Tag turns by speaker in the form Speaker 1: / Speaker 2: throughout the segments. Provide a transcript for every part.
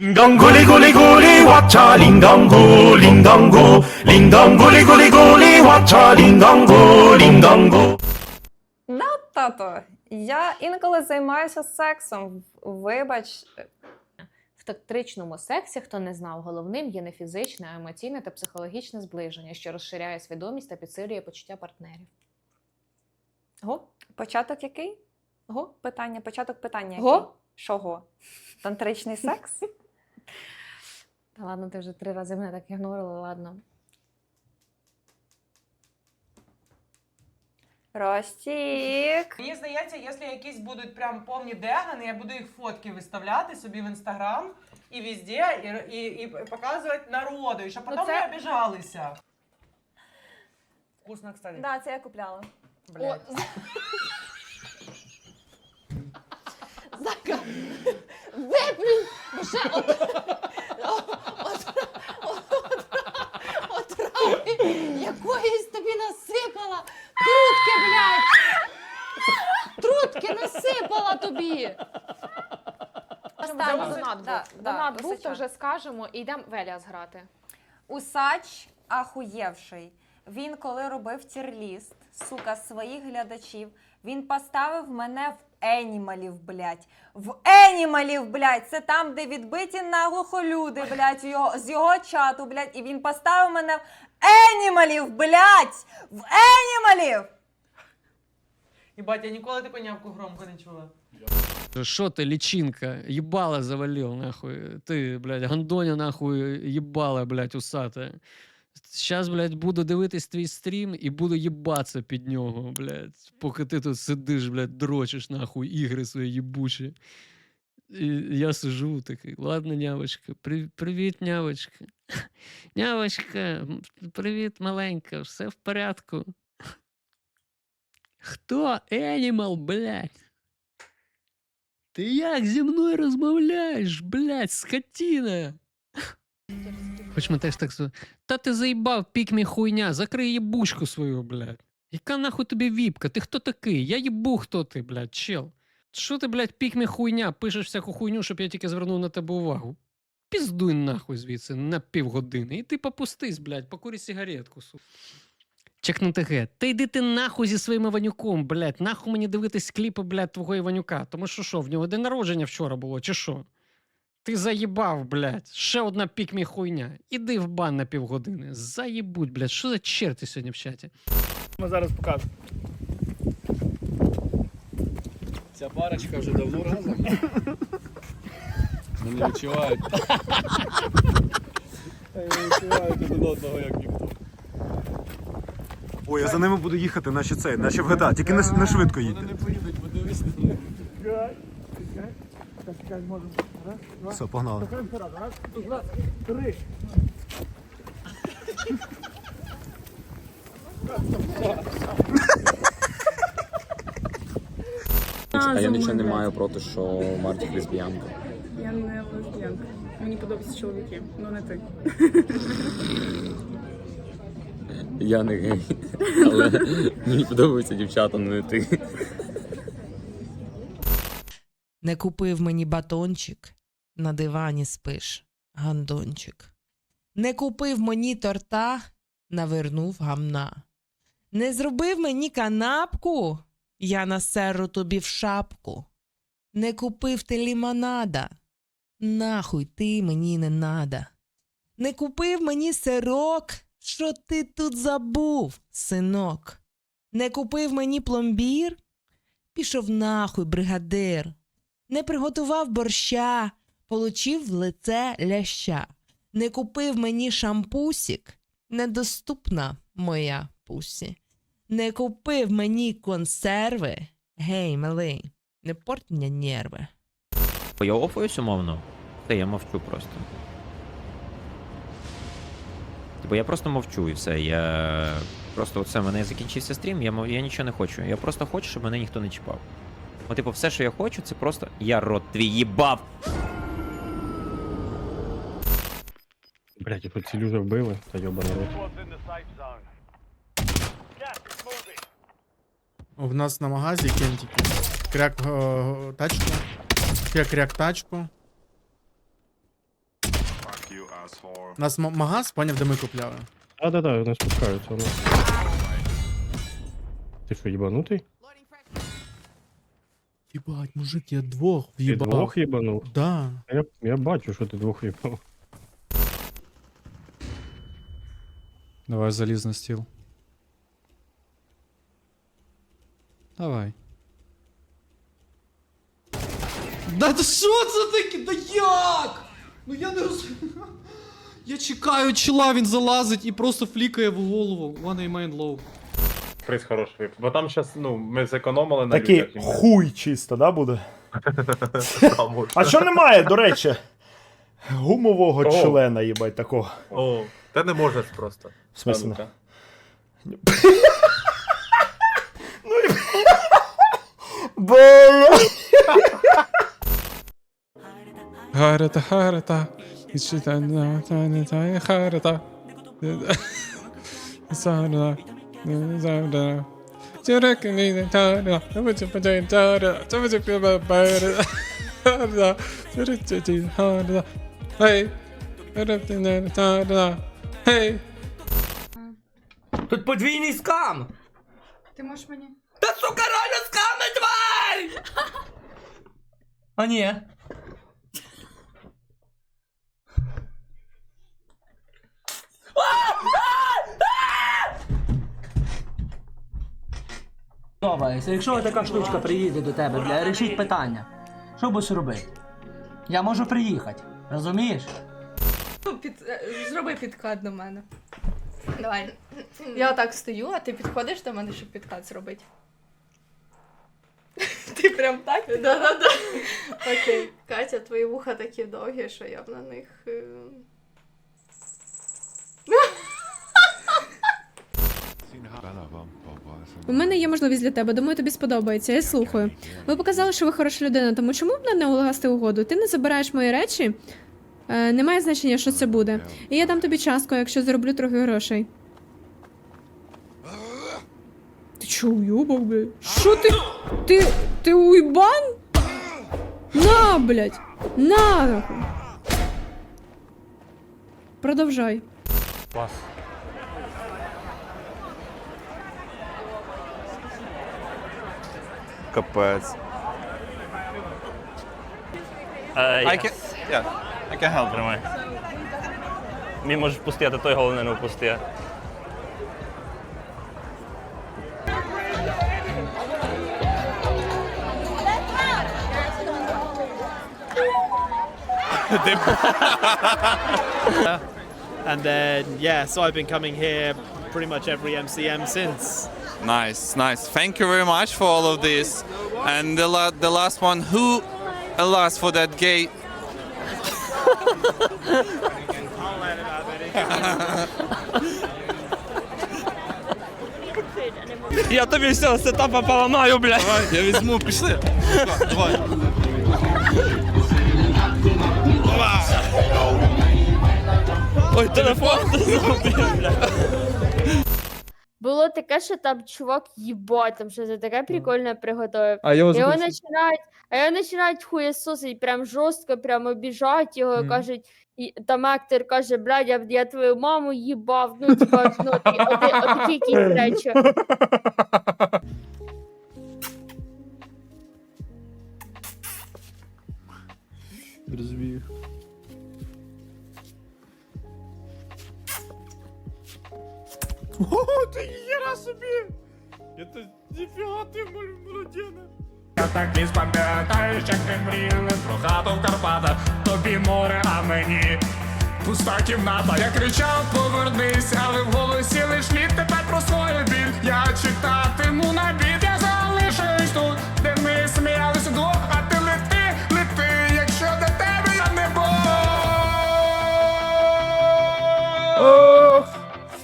Speaker 1: 링강 구리 구리 구리 와차 링강 구 링강 구 링강 구리 구리 구리 와차 링강 구 링강 구
Speaker 2: Да, тато, я інколи займаюся сексом. Вибач,
Speaker 3: В тантричному сексі, хто не знав, головним є не фізичне, а емоційне та психологічне зближення, що розширяє свідомість та підсилює почуття партнерів. Го?
Speaker 2: початок який?
Speaker 3: Го?
Speaker 2: Питання, початок питання який?
Speaker 3: Го?
Speaker 2: Чого? Тантричний секс?
Speaker 3: Та ладно, ти вже три рази мене так ігнорила, ладно.
Speaker 2: Ростік.
Speaker 4: Мені здається, якщо якісь будуть прям повні дегани, я буду їх фотки виставляти собі в інстаграм і везде, і, і, і показувати народу, і щоб
Speaker 3: Ну,
Speaker 4: потім
Speaker 3: це-
Speaker 4: не обіжалися. Вкусно, кстати.
Speaker 2: Да, це я купляла.
Speaker 4: Блядь.
Speaker 3: Зака, виплюнь, бо ще надбу,
Speaker 2: Усача.
Speaker 3: то вже скажемо і йдемо Веліас грати.
Speaker 2: Усач ахуєвший. Він, коли робив тірліст, сука, своїх глядачів, він поставив мене в енімалів, блядь. В енімалів, блядь. Це там, де відбиті наглухо люди, блядь, його, з його чату, блядь. І він поставив мене в енімалів, блядь! В енімалів!
Speaker 4: Єбать, я ніколи таку нявку громко не чула.
Speaker 5: Что ты, личинка, ебало завалил, нахуй. Ты, блядь, гандоня, нахуй, ебало, блядь, усатая. Сейчас, блядь, буду дивитись твій стрім і буду їбатися під нього, блядь. Поки ти тут сидиш, блядь, дрочиш, нахуй, ігри свої їбучі. І я сижу такий, ладно, нявочка, при- привіт, нявочка. Нявочка, привіт, маленька, все в порядку. Хто? Енімал, блядь? Ти як зі мною розмовляєш, блядь, скотіна? Хоч ми теж так Та ти заїбав, пік мій хуйня, закрий їбушку свою, блядь. Яка нахуй тобі віпка? Ти хто такий? Я їбу, хто ти, блядь, чел. Що ти, блядь, пік мій хуйня, пишеш всяку хуйню, щоб я тільки звернув на тебе увагу. Піздуй нахуй звідси на півгодини. І ти попустись, блядь, покурі сигаретку, сука. Чекнути ге. Та йди ти нахуй зі своїм Іванюком, блядь. Нахуй мені дивитись кліпи, блядь, твого Іванюка. Тому що що, в нього день народження вчора було, чи що? Ти заїбав, блядь. Ще одна пік мій хуйня. Іди в бан на півгодини. Заїбуть, блядь. Що за черти сьогодні в чаті?
Speaker 6: Ми зараз покажемо.
Speaker 7: Ця парочка вже давно разом. Вони відчувають. Вони відчувають один одного, як ніхто.
Speaker 8: Ой, я за ними буду їхати, наче цей, наче в GTA, тільки не, не швидко
Speaker 7: Вони не поїдуть, подивись на них.
Speaker 8: Все, погнали.
Speaker 6: Раз. Два, три.
Speaker 9: А я нічого не маю проти, що Мартік лесбіянка.
Speaker 10: Я не лесбіянка. Мені подобаються чоловіки, ну не ти.
Speaker 9: Я не гей. Але мені подобаються дівчата, не ти.
Speaker 11: Не купив мені батончик, на дивані спиш, гандончик. Не купив мені торта, навернув гамна. Не зробив мені канапку, я насеру тобі в шапку. Не купив ти лімонада, нахуй ти мені не надо. Не купив мені сирок, що ти тут забув, синок. Не купив мені пломбір, пішов нахуй, бригадир. Не приготував борща, получив в лице ляща. Не купив мені шампусік, недоступна моя пусі. Не купив мені консерви. Гей, малий, не порт мені нерви.
Speaker 12: Я офуюсь умовно. Та я мовчу просто. Типу я просто мовчу і все. Я просто оце в мене закінчився стрім, я, мов- я нічого не хочу. Я просто хочу, щоб мене ніхто не чіпав. От, типу, все, що я хочу, це просто я рот твій їбав.
Speaker 6: Блять, я тут ці люди вбили, та йоба народ.
Speaker 13: В нас на магазі кентики. Кряк е, тачку. Я кряк тачку. У нас м- магаз, поняв, де ми купляли.
Speaker 6: А, да, да, вони спускаються. Ну. Ти що, їбанутий?
Speaker 13: Єбать, мужик, я двох
Speaker 6: Ти
Speaker 13: в'їбав.
Speaker 6: двох їбанув?
Speaker 13: Да.
Speaker 6: Я, я бачу, що ти двох їбав.
Speaker 7: Давай заліз на стіл. Давай. Да що це таке? Да як? Ну я не розумію. Я чекаю чела, він залазить і просто флікає в голову. One A main low.
Speaker 6: Приз хороший. Бо там зараз, ну, ми зекономили на
Speaker 1: Такий
Speaker 6: людях.
Speaker 1: хуй чисто, да, буде? А що немає, до речі? Гумового
Speaker 6: О.
Speaker 1: члена, їбать, такого.
Speaker 6: О, та не може просто.
Speaker 1: В смысле?
Speaker 6: Та
Speaker 1: Бля.
Speaker 7: Харата, харата.
Speaker 5: Тут подвійний скам!
Speaker 10: Ти можеш мені?
Speaker 5: Та сука, реально сками, тварь! А ні. Подобається. Якщо така штучка приїде до тебе, бля, рішіть питання. Що будеш робити? Я можу приїхати, розумієш?
Speaker 10: Під... е, Зроби підкат до мене. Давай. Я отак стою, а ти підходиш до мене, щоб підкат зробити. Ти прям так? Да-да-да. Окей. Катя, твої вуха такі довгі, що я б на них. е, У мене є можливість для тебе, думаю, тобі сподобається. Я слухаю. Ви показали, що ви хороша людина, тому чому б не улагасти угоду? Ти не забираєш мої речі. Е, немає значення, що це буде. І я дам тобі частку, якщо зароблю трохи грошей. Ти чо, уйобок, блядь? Що ти? Ти. Ти уйбан? На, блядь! На! нахуй. Продовжай.
Speaker 6: Клас.
Speaker 9: Капець.
Speaker 5: I can, yeah, I can help, тримай. Мій можеш пустити, той головне не впусти.
Speaker 7: And then, yeah, so I've been coming here pretty much every MCM since.
Speaker 5: Nice, nice. Thank you very much for all of this. And the, la- the last one, who, alas, for that gay. Я тобі все сетапа поламаю, блядь. Давай, я візьму, пішли. Давай. Ой, телефон ти зробив, блядь.
Speaker 3: Було таке, що там чувак їбать, там щось таке прикольне приготовив.
Speaker 7: А його
Speaker 3: Його починають, а його починають хуєсосить, прям жорстко, прям обіжають його,
Speaker 7: Мгм.
Speaker 3: кажуть, і, там актор каже, блядь, я, я твою маму їбав, ну, типа, ну, такі, оти- отакі якісь речі.
Speaker 1: собі! Это ніфіга ти молодина. Я так не пам'ятаєш, як ми мріяли про хату в Карпатах, тобі море, а мені пуста кімната. Я кричав, повернись, але в голосі лиш лід тепер про свою біль. Я читатиму на бід, я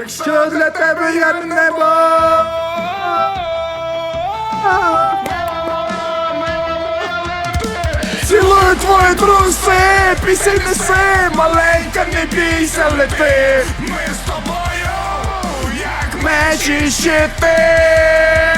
Speaker 1: Якщо для тебе я небо. Цілую твої труси, пісень неси, маленька, не бійся, лети. Ми з тобою, як меч і щити.